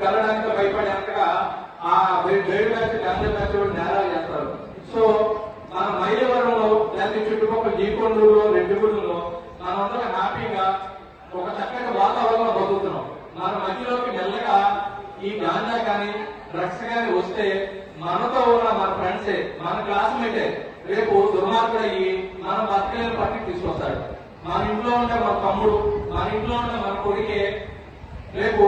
వెళ్ళడానికి భయపడేంతగా ఆ batch Gandhi batch నేరాలు చేస్తారు. సో మన మైలవరంలో లేకపోతే చుట్టుపక్కల జీకొండూరులో రెడ్డిగూడలో మనందరం హ్యాపీగా ఒక చక్కటి వాతావరణం బతుకుతున్నాం. మన మధ్యలోకి మెల్లగా ఈ గాంజా కానీ డ్రగ్స్ కానీ వస్తే మనతో ఉన్న మన ఫ్రెండ్సే మన క్లాస్మేటే రేపు దుర్మార్గుడయ్యి మన బతకలేని పక్కకి తీసుకొస్తాడు. మన ఇంట్లో ఉండే మన తమ్ముడు మన ఇంట్లో ఉండే మన కొడుకే రేపు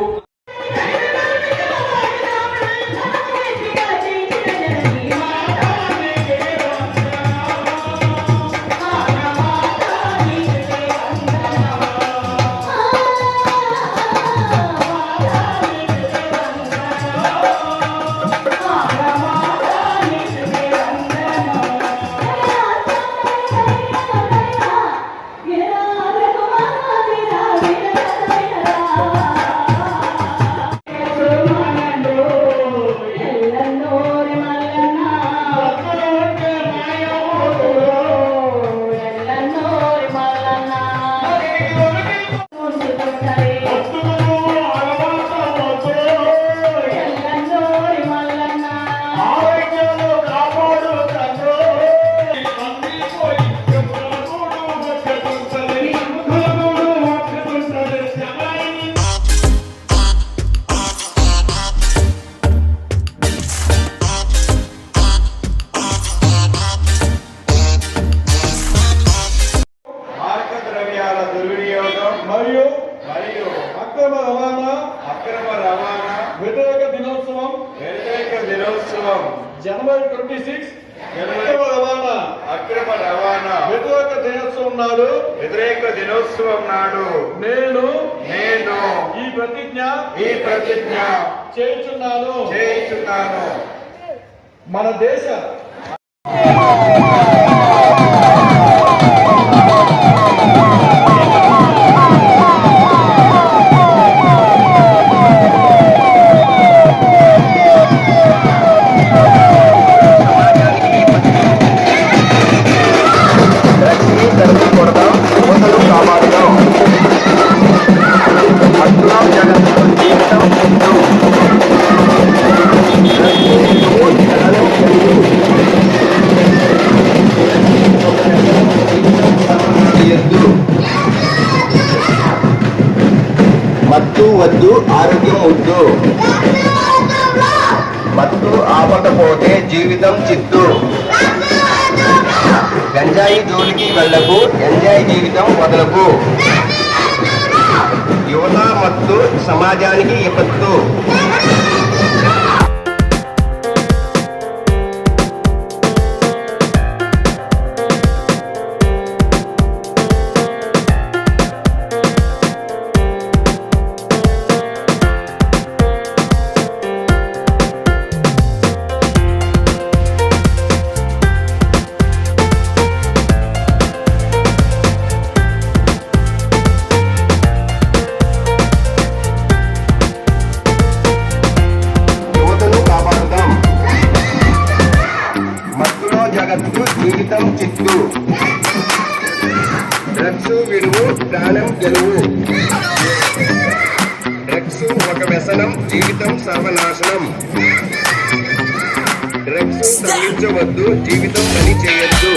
జనవరి ట్వంటీ సిక్స్ రవాణా. అక్రమ రవాణా. వ్యతిరేక దినోత్సవం నాడు వ్యతిరేక దినోత్సవం నాడు నేను నేను ఈ ప్రతిజ్ఞ ఈ ప్రతిజ్ఞ చేయుచున్నాను. చేయించున్నాను. మన దేశ మత్తు వద్దు ఆరోగ్యం వద్దు. మత్తు ఆపకపోతే జీవితం చిత్తు. గంజాయి జోలికి వెళ్ళకు ఎంజాయ్ జీవితం వదలకు. యువత మత్తు సమాజానికి విపత్తు. జ్ఞానం గెలువు డ్రగ్స్ ఒక వ్యసనం జీవితం సర్వనాశనం. డ్రగ్స్ తగ్గించవద్దు జీవితం పని చేయొద్దు.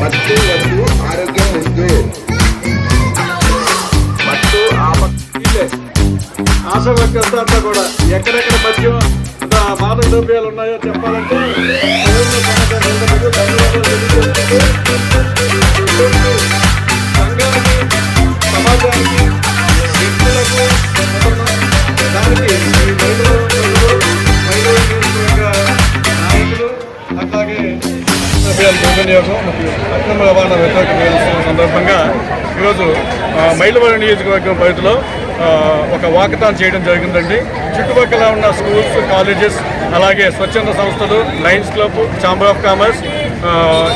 మత్తు వద్దు ఆరోగ్యం వద్దు. మత్తు ఆప ఆశ వర్కర్స్ కూడా ఎక్కడెక్కడ మద్యం బాధ మాదక ద్రవ్యాలు ఉన్నాయో చెప్పాలంటే సంఘానికి సమాజానికి వ్యక్తులకు దానికి నాయకులు అట్లాగే దుర్వినియోగం మరియు అక్రమ రవాణా వ్యతిరేక సందర్భంగా ఈరోజు ఆ, మైలవరం నియోజకవర్గం పరిధిలో ఒక వాకథాన్ చేయడం జరిగిందండి. చుట్టుపక్కల ఉన్న స్కూల్స్ కాలేజెస్ అలాగే స్వచ్ఛంద సంస్థలు Lions Club chamber of commerce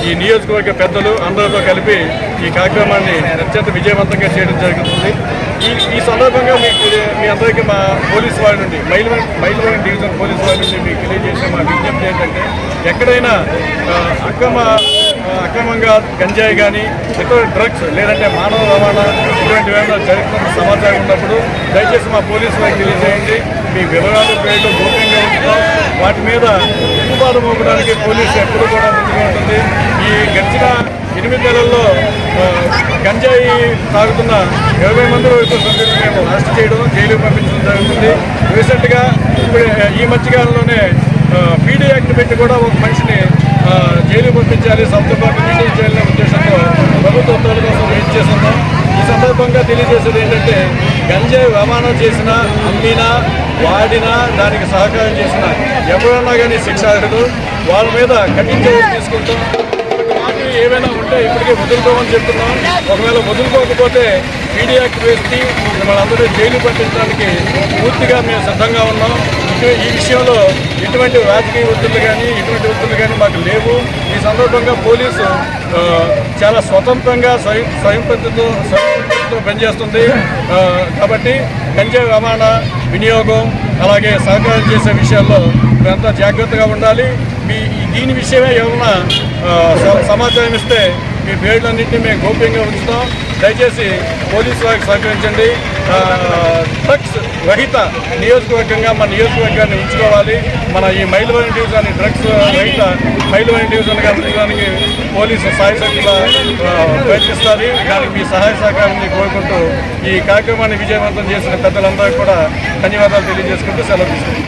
ఈ నియోజకవర్గ పెద్దలు అందరితో కలిపి ఈ కార్యక్రమాన్ని అత్యంత విజయవంతంగా చేయడం జరుగుతుంది. ఈ ఈ సందర్భంగా మీకు మీ అందరికీ మా పోలీస్ వారి నుండి మైలవరం మైలవరం డివిజన్ పోలీస్ వారి నుండి మీకు తెలియజేసే మా విజ్ఞప్తి ఏంటంటే ఎక్కడైనా అక్రమ అక్రమంగా గంజాయి కానీ ఇతర డ్రగ్స్ లేదంటే మానవ రవాణా ఇటువంటి వేళ జరుగుతున్న సమాచారం ఉన్నప్పుడు దయచేసి మా పోలీసు వారికి తెలియజేయండి. మీ వివరాలు పేర్లు గోప్యంగా ఉంచుతాం. వాటి మీద ఉప్పుబాటు మోపడానికి పోలీసు ఎప్పుడు కూడా ముందుగా ఉంటుంది. ఈ గడిచిన ఎనిమిది నెలల్లో గంజాయి తాగుతున్న ఇరవై మంది వరకు సభ్యులు మేము అరెస్ట్ చేయడం జైలుకు పంపించడం జరుగుతుంది. రీసెంట్గా ఇప్పుడు ఈ మధ్యకాలంలోనే పీడీ యాక్ట్ పెట్టి కూడా ఒక మనిషిని జైలు పంపించాలి సొంత పాటు మెయింటైన్ చేయాలనే ఉద్దేశంతో ప్రభుత్వ ఉత్తర్వుల కోసం వెయిట్ చేస్తున్నాం. ఈ సందర్భంగా తెలియజేసేది ఏంటంటే గంజాయి రవాణా చేసినా అమ్మినా వాడినా దానికి సహకారం చేసిన ఎవరన్నా కానీ శిక్ష అర్హులు వాళ్ళ మీద కఠిన చర్యలు తీసుకుంటాం. మాకు ఏవైనా ఉంటే ఇప్పటికే వదులుకోమని చెప్తున్నాం. ఒకవేళ వదులుకోకపోతే పీడీ యాక్ట్ వేసి మనందరూ జైలు పట్టించడానికి పూర్తిగా మేము సిద్ధంగా ఉన్నాం. ఈ విషయంలో ఎటువంటి రాజకీయ ఒత్తిళ్ళు కానీ ఎటువంటి ఒత్తిళ్ళు కానీ మాకు లేవు. ఈ సందర్భంగా పోలీసు చాలా స్వతంత్రంగా స్వయం స్వయం ప్రతితో పనిచేస్తుంది. కాబట్టి గంజా రవాణా వినియోగం అలాగే సహకారం చేసే విషయాల్లో మేమంతా జాగ్రత్తగా ఉండాలి. మీ ఈ దీని విషయమే ఏమన్నా స- సమాచారం ఇస్తే మీ పేర్లన్నింటినీ మేము గోప్యంగా ఉంచుతాం. దయచేసి పోలీసు వారికి సహకరించండి. డ్రగ్స్ రహిత నియోజకవర్గంగా మన నియోజకవర్గాన్ని ఉంచుకోవాలి. మన ఈ మైలువరం డివిజన్ డ్రగ్స్ రహిత మైలువరం డివిజన్గా ఉంచడానికి పోలీసు సహాయ శక్తుల ప్రయత్నిస్తారు. దానికి మీ సహాయ సహకారాన్ని కోరుకుంటూ ఈ కార్యక్రమాన్ని విజయవంతం చేసిన పెద్దలందరికీ కూడా ధన్యవాదాలు తెలియజేసుకుంటూ సెలవు తీసుకుంటాం